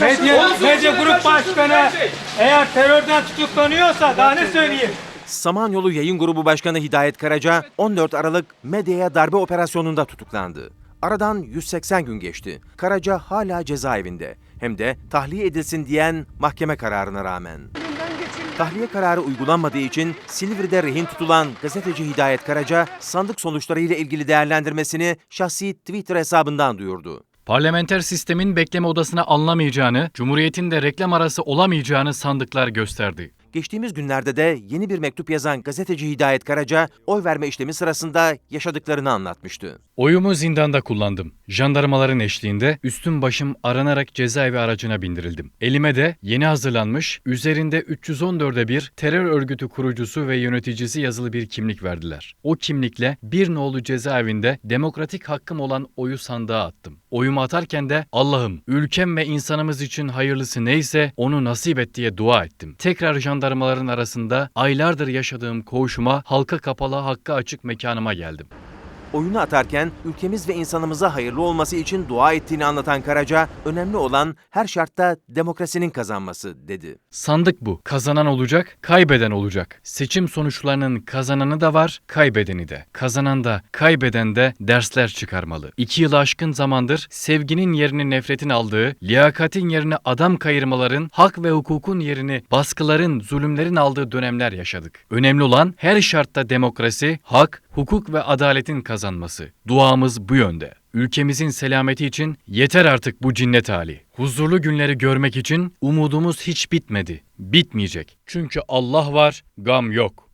Medya, medya grup başkanı eğer terörden tutuklanıyorsa daha ne söyleyeyim? Samanyolu Yayın Grubu Başkanı Hidayet Karaca 14 Aralık medyaya darbe operasyonunda tutuklandı. Aradan 180 gün geçti. Karaca hala cezaevinde. Hem de tahliye edilsin diyen mahkeme kararına rağmen. Tahliye kararı uygulanmadığı için Silivri'de rehin tutulan gazeteci Hidayet Karaca sandık sonuçlarıyla ilgili değerlendirmesini şahsi Twitter hesabından duyurdu. Parlamenter sistemin bekleme odasına alınamayacağını, Cumhuriyet'in de reklam arası olamayacağını sandıklar gösterdi. Geçtiğimiz günlerde de yeni bir mektup yazan gazeteci Hidayet Karaca oy verme işlemi sırasında yaşadıklarını anlatmıştı. Oyumu zindanda kullandım. Jandarmaların eşliğinde üstüm başım aranarak cezaevi aracına bindirildim. Elime de yeni hazırlanmış, üzerinde 314'e bir terör örgütü kurucusu ve yöneticisi yazılı bir kimlik verdiler. O kimlikle bir nolu cezaevinde demokratik hakkım olan oyu sandığa attım. Oyumu atarken de Allah'ım ülkem ve insanımız için hayırlısı neyse onu nasip et diye dua ettim. Tekrar jandarmaların arasında aylardır yaşadığım koğuşuma halka kapalı hakkı açık mekanıma geldim. Oyunu atarken ülkemiz ve insanımıza hayırlı olması için dua ettiğini anlatan Karaca, önemli olan her şartta demokrasinin kazanması dedi. Sandık bu. Kazanan olacak, kaybeden olacak. Seçim sonuçlarının kazananı da var, kaybedeni de. Kazanan da, kaybeden de dersler çıkarmalı. İki yıl aşkın zamandır sevginin yerini nefretin aldığı, liyakatin yerine adam kayırmaların, hak ve hukukun yerini baskıların, zulümlerin aldığı dönemler yaşadık. Önemli olan her şartta demokrasi, hak, hukuk ve adaletin kazanması. Duamız bu yönde. Ülkemizin selameti için yeter artık bu cinnet hali. Huzurlu günleri görmek için umudumuz hiç bitmedi. Bitmeyecek. Çünkü Allah var, gam yok.